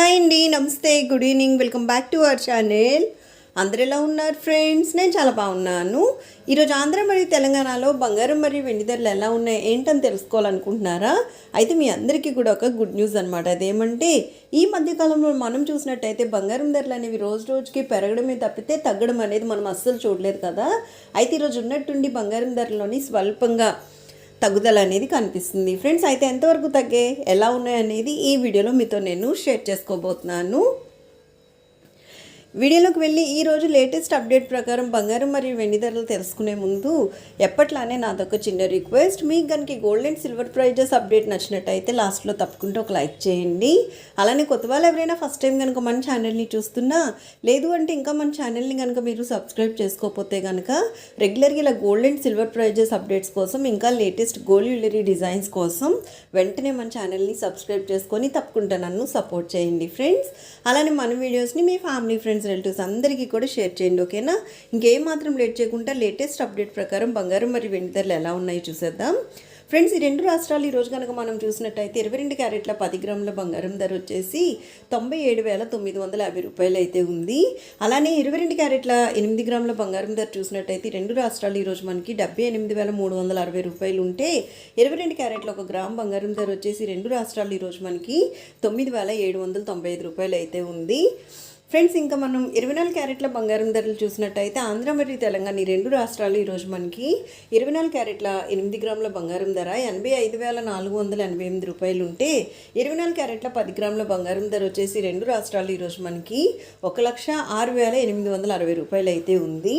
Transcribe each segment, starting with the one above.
Hi అండి నమస్తే good evening welcome back to our channel. అందరు ఎలా ఉన్నారు ఫ్రెండ్స్? నేను చాలా బాగున్నాను. ఈరోజు ఆంధ్ర మరియు తెలంగాణలో బంగారం మరియు వెండి ధరలు ఎలా ఉన్నాయి ఏంటని తెలుసుకోవాలనుకుంటున్నారా? అయితే మీ అందరికీ కూడా ఒక గుడ్ న్యూస్ అనమాట అదేమంటే ఈ మధ్యకాలంలో మనం చూసినట్టయితే బంగారం ధరలు అనేవి రోజు రోజుకి పెరగడమే తప్పితే తగ్గడం అనేది మనం అస్సలు చూడలేదు కదా. అయితే ఈరోజు ఉన్నట్టుండి బంగారం ధరలోని స్వల్పంగా తగ్గుదల అనేది కనిపిస్తుంది. ఫ్రెండ్స్ అయితే ఎంతవరకు తగ్గే? ఎలా ఉన్నాయనేది ఈ వీడియోలో మీతో నేను షేర్ చేసుకోబోతున్నాను. వీడియోలోకి వెళ్ళి ఈరోజు లేటెస్ట్ అప్డేట్ ప్రకారం బంగారం మరియు వెండి ధరలు తెలుసుకునే ముందు ఎప్పట్లానే నాదొక చిన్న రిక్వెస్ట్. మీకు కనుక gold and silver prizes update నచ్చినట్టయితే లాస్ట్లో తప్పకుండా ఒక లైక్ చేయండి. అలానే కొత్త వాళ్ళు ఎవరైనా ఫస్ట్ టైం కనుక మన ఛానల్ని చూస్తున్నా లేదు అంటే ఇంకా మన ఛానల్ని కనుక మీరు సబ్స్క్రైబ్ చేసుకోకపోతే కనుక రెగ్యులర్గా ఇలా gold and silver prizes updates కోసం ఇంకా లేటెస్ట్ గోల్డ్ జ్యువెలరీ డిజైన్స్ కోసం వెంటనే మన ఛానల్ని సబ్స్క్రైబ్ చేసుకొని తప్పకుండా నన్ను సపోర్ట్ చేయండి ఫ్రెండ్స్ అలానే మన వీడియోస్ని మీ ఫ్యామిలీ ఫ్రెండ్స్ రిలేటివ్స్ అందరికీ కూడా షేర్ చేయండి ఓకేనా ఇంకేమాత్రం లేట్ చేయకుండా లేటెస్ట్ అప్డేట్ ప్రకారం బంగారం మరియు వెండి ధరలు ఎలా ఉన్నాయో చూసేద్దాం. ఫ్రెండ్స్ ఈ రెండు రాష్ట్రాలు ఈ రోజు కనుక మనం చూసినట్టయితే ఇరవై రెండు క్యారెట్ల పది గ్రాముల బంగారం ధర వచ్చేసి తొంభై ఏడు వేల తొమ్మిది వందల యాభై రూపాయలు అయితే ఉంది. అలానే ఇరవై రెండు క్యారెట్ల ఎనిమిది గ్రాముల బంగారం ధర చూసినట్టయితే రెండు రాష్ట్రాలు ఈరోజు మనకి డెబ్బై ఎనిమిది వేల మూడు వందల అరవై రూపాయలు ఉంటే ఇరవై రెండు క్యారెట్ల ఒక గ్రామ్ బంగారం ధర వచ్చేసి రెండు రాష్ట్రాలు ఈరోజు మనకి తొమ్మిది వేల ఏడు వందల తొంభై ఐదు రూపాయలు అయితే ఉంది. ఫ్రెండ్స్ ఇంకా మనం ఇరవై నాలుగు క్యారెట్ల బంగారం ధరలు చూసినట్టయితే ఆంధ్ర మరియు తెలంగాణ ఈ రెండు రాష్ట్రాలు ఈరోజు మనకి ఇరవై నాలుగు క్యారెట్ల ఎనిమిది గ్రాముల బంగారం ధర ఎనభై ఐదు వేల నాలుగు వందల ఎనభై ఎనిమిది రూపాయలు ఉంటే ఇరవై నాలుగు క్యారెట్ల పది గ్రాముల బంగారం ధర వచ్చేసి రెండు రాష్ట్రాలు ఈరోజు మనకి ఒక లక్ష ఆరు వేల ఎనిమిది వందల అరవై రూపాయలు అయితే ఉంది.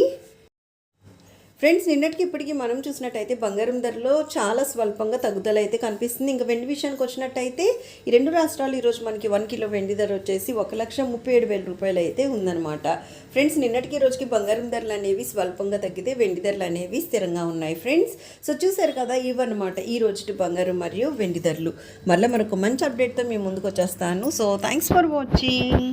ఫ్రెండ్స్ నిన్నటికి ఇప్పటికీ మనం చూసినట్టయితే బంగారం ధరలో చాలా స్వల్పంగా తగ్గుదల అయితే కనిపిస్తుంది. ఇంకా వెండి విషయానికి వచ్చినట్టయితే ఈ రెండు రాష్ట్రాలు ఈరోజు మనకి వన్ కిలో వెండి ధర వచ్చేసి ఒక లక్ష ముప్పై ఏడు వేల రూపాయలు అయితే ఉందన్నమాట. ఫ్రెండ్స్ నిన్నటికి రోజుకి బంగారం ధరలు అనేవి స్వల్పంగా తగ్గితే వెండి ధరలు అనేవి స్థిరంగా ఉన్నాయి ఫ్రెండ్స్. సో చూసారు కదా ఇవన్నమాట ఈ రోజుటి బంగారం మరియు వెండి ధరలు. మళ్ళీ మరొక మంచి అప్డేట్తో మేము ముందుకు వచ్చేస్తాను. So thanks for watching